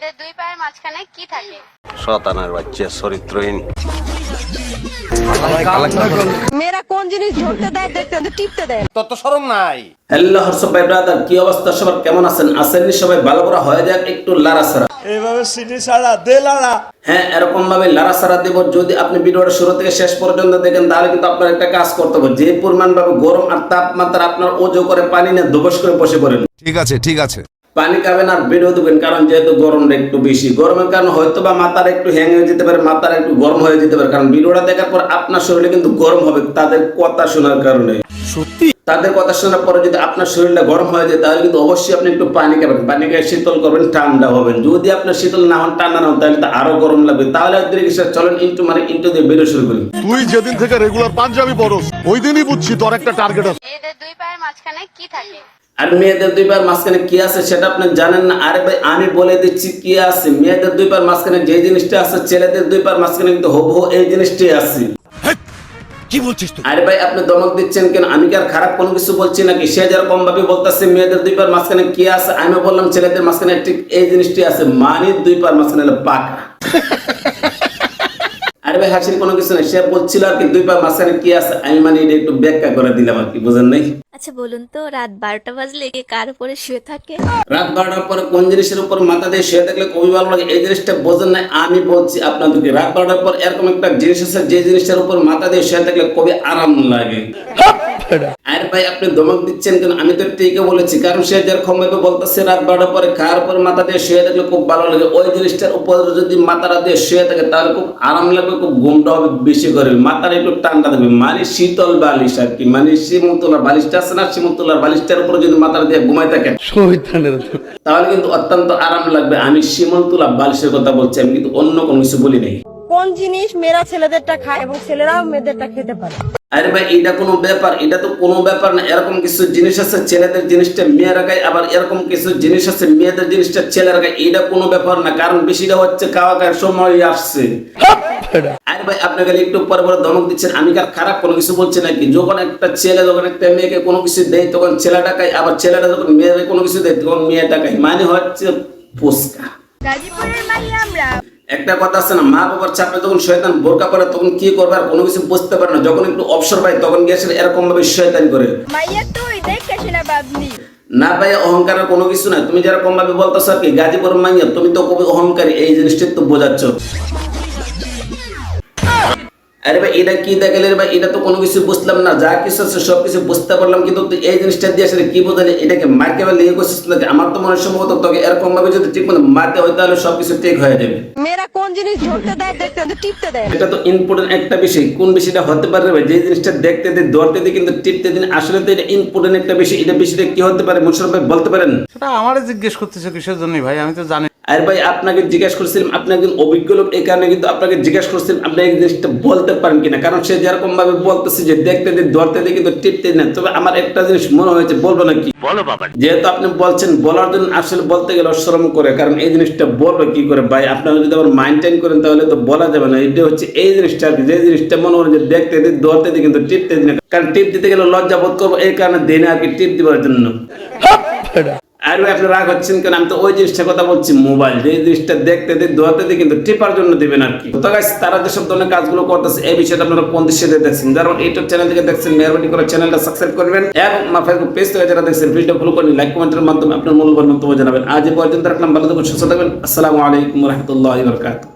এদের দুই পায়ের মাঝখানে কি থাকে? শতানার বাচ্চা চরিত্রহীন। মেয়েরা কোন জিনিস ধরতে দেয় দেখতে টিপতে দেয়? না। তত সরম নাই। হ্যালো হর্ষ ভাই ব্রাদার কি অবস্থা? সবার কেমন আছেন? আসেননি সবাই? ভালো করে হয়ে যাক একটু লারাসারা এইভাবে সিটি ছাড়া দে লাড়া। হ্যাঁ এরকম ভাবে লারাসারা দেব। যদি আপনি ভিডিওটা শুরু থেকে শেষ পর্যন্ত দেখেন তাহলে কিন্তু আপনার একটা কাজ করতে হবে। যে পরিমাণ ভাবে গরম আর তাপমাত্রা আপনার ওজো করে পানি নিয়ে দুবস করে বসে পড়েন। ঠিক আছে ঠিক আছে। পানি খাবেন আর ভিডিও দেবেন কারণ যেহেতু গরমটা একটু বেশি। গরমের কারণে হয়তো বা মাথার একটু হ্যাং হয়ে যেতে পারে মাথার একটু গরম হয়ে যেতে পারে কারণ ভিডিওটা দেখার পর আপনার শরীরে কিন্তু গরম হবে তাদের কথা শোনার কারণে। সত্যি? তাদের কথা শোনার পরে যদি আপনার শরীরটা গরম হয়ে যায় তাহলে কিন্তু অবশ্যই আপনি একটু পানি খাবেন। পানি খেয়ে শীতল করবেন ঠান্ডা হবেন। যদি আপনার শীতল না হন ঠান্ডা না হন তাহলে তো আরও গরম লাগবে। তাহলে আর দেরি চলেন ইন্টু মানে ইন্টু দিয়ে বেরো শুরু করি। তুই যেদিন থেকে রেগুলার পাঞ্জাবি পরস ওই দিনই বুঝছি তোর একটা টার্গেট আছে। এদের দুই পায়ের মাঝখানে কি থাকে? আর মেয়েদের দুইবার মাঝখানে কি আছে সেটা আপনি জানেন না? আরে ভাই আমি বলে দিচ্ছি কি আছে? মেয়েদের দুইবার মাঝখানে যে জিনিসটা আছে ছেলেদের দুইবার মাঝখানে কিন্তু হবু এই জিনিসটাই আছে। কি বলছিস তুই? আরে ভাই আপনি দমক দিচ্ছেন কেন? আমি কি আর খারাপ কোনো কিছু বলছি নাকি? সে যেরকম ভাবে বলতেছে মেয়েদের দুই পার মাঝখানে কি আছে? আমি বললাম ছেলেদের মাঝখানে ঠিক এই জিনিসটি আছে। মানির দুই পার মাঝখানে পাকা। ভাই হাসির কোনো কিছু নেই। সে বলছিল আর কি দুই পা মাঝখানে কি আছে? আমি মানে এটা একটু ব্যাখ্যা করে দিলাম আর কি বুঝেন নাই? আচ্ছা বলুন তো রাত বারোটা বাজলে কে কার উপরে শুয়ে থাকে? রাত বারোটার পরে কোন জিনিসের উপর মাথা দিয়ে শুয়ে থাকলে খুবই ভালো লাগে? এই জিনিসটা বোঝেন না আমি বলছি আপনাদেরকে রাত বারোটার পর এরকম একটা জিনিস আছে যে জিনিসটার উপর মাথা দিয়ে শুয়ে থাকলে খুবই আরাম লাগে। আর ভাই আপনি ধমক দিচ্ছেন কেন? আমি তো ঠিকই বলেছি। কারণ সে যেরকম ভাবে বলতেছে রাত বারোটার পরে খাওয়ার উপর মাথা দিয়ে শুয়ে থাকলে খুব ভালো লাগে। ওই জিনিসটার উপর যদি মাথাটা দিয়ে শুয়ে থাকে তাহলে খুব আরাম লাগবে খুব ঘুমটা হবে বেশি করে। মাথাটা একটু ঠান্ডা দেবে। মানে শীতল বালিশ আর কি। মানে শিমুলতলার বালিশটা আছে না? শিমুলতলার বালিশটার উপর যদি মাথাটা দিয়ে ঘুমাই থাকেন তাহলে কিন্তু অত্যন্ত আরাম লাগবে। আমি শিমুলতলা বালিশের কথা বলছি আমি কিন্তু অন্য কোনো কিছু বলি নাই। কোন জিনিস মেয়েরা ছেলেদেরটা খায় এবং ছেলেরাও মেয়েদেরটা খেতে পারে? আরে ভাই এটা কোনো ব্যাপার এটা তো কোনো ব্যাপার না। এরকম কিছু জিনিস আছে ছেলেদের জিনিসটা মেয়েরা খায় আবার এরকম কিছু জিনিস আছে মেয়েদের জিনিসটা ছেলেরা খায়। এটা কোনো ব্যাপার না কারণ বেশিটা হচ্ছে খাওয়া খায় সময় আসছে। আরে ভাই আপনি খালি একটু পরে পরে ধমক দিচ্ছেন আমি কার খারাপ কোনো কিছু বলছি নাকি? যখন একটা ছেলে যখন একটা মেয়েকে কোনো কিছু দেয় তখন ছেলেটা খায় আবার ছেলেটা যখন মেয়েকে কোনো কিছু দেয় তখন মেয়েটা খায়। মানে হচ্ছে ফুসকা। গাজীপুরের মাইয়া আমরা। একটা কথা আছে না মা বাবার চাপে যখন শয়তান বোরকা করে তখন কি করবে আর কোনো কিছু বুঝতে পারে না। যখন একটু অবসর পায় তখন গিয়ে এরকম ভাবে শয়তান করে। মাইয়া তুই না বাবনি না ভাই অহংকারের কোনো কিছু নাই। তুমি যেরকম ভাবে বলতেছ আর কি গাজীপুর মাইয়া তুমি তো কবি অহংকারী এই জিনিসটা তো বোঝাচ্ছ। আরে ভাই এটা কি দেখালে ভাই? এটা তো কোনো কিছু বুঝলাম না। যা কিছু আছে সব কিছু বুঝতে পারলাম কিন্তু এই জিনিসটা দিয়ে আসলে কি বোঝালি? এটাকে মারকে বা লিয়ে করছিস নাকি? আমার তো মনে সম্ভবত তোকে এরকম ভাবে যদি ঠিক মতো মারতে হয় তাহলে সবকিছু ঠিক হয়ে যাবে। মেয়েরা কোন জিনিস ধরতে দেয় দেখতে টিপতে দেয়? এটা তো ইম্পর্টেন্ট একটা বিষয়। কোন বিষয়টা হতে পারে ভাই? যে জিনিসটা দেখতে দিই ধরতে দিই কিন্তু টিপতে দিন আসলে তো এটা ইম্পর্টেন্ট একটা বিষয়। এটা বিষয়টা কি হতে পারে? মুশারফ ভাই বলতে পারেন? সেটা আমারে জিজ্ঞেস করতেছে কিসের জন্য ভাই? আমি তো জানি আর ভাই আপনাকে জিজ্ঞেস করছিলাম আপনি একজন অভিজ্ঞ লোক এই কারণে কিন্তু আপনাকে জিজ্ঞেস করছিলাম আপনি এই জিনিসটা বলতে পারেন কিনা? কারণ সে যেরকম ভাবে বলতেছে যে দেখতে দিই ধরতে দিই কিন্তু টিপতে দিই না তবে আমার একটা জিনিস মনে হয়েছে বলব নাকি? বলো বাবা। যেহেতু আপনি বলছেন বলার জন্য আসলে বলতে গেলে শ্রম করে কারণ এই জিনিসটা বলবে কি করে? ভাই আপনারা যদি আবার মাইন্টেন করেন তাহলে তো বলা যাবে না। এটা হচ্ছে এই জিনিসটা আর যে জিনিসটা মনে হয় যে দেখতে দিই ধরতে দিই কিন্তু টিপতে দিই না কারণ টিপ দিতে গেলে লজ্জা বোধ করব এই কারণে দিই না আর কি টিপ দিবার জন্য। আর আপনি রাগ হচ্ছেন কেন? আমি তো ওই জিনিসটার কথা বলছি, মোবাইল। যে জিনিসটা দেখতে দিই ধরতে দিই কিন্তু টিপার জন্য দেবেন আর কি। তো তারা যেসব ধরনের কাজগুলো করতেছে, এই বিষয়টা আপনারা কোন দৃশ্যে দেখছেন। যারা ইউটিউব চ্যানেল থেকে দেখছেন, মেহরবানি করে চ্যানেলটা সাবস্ক্রাইব করবেন এবং আমার ফেসবুক পেজ থেকে যারা দেখছেন ভিডিও ফলো করেন লাইক কমেন্টের মাধ্যমে আপনার মূল্যবান মন্তব্য জানাবেন। আজ পর্যন্ত রাখলাম, ভালো থাকুন, সুস্থ থাকবেন আসসালামু আলাইকুম রহমতুল্লাহ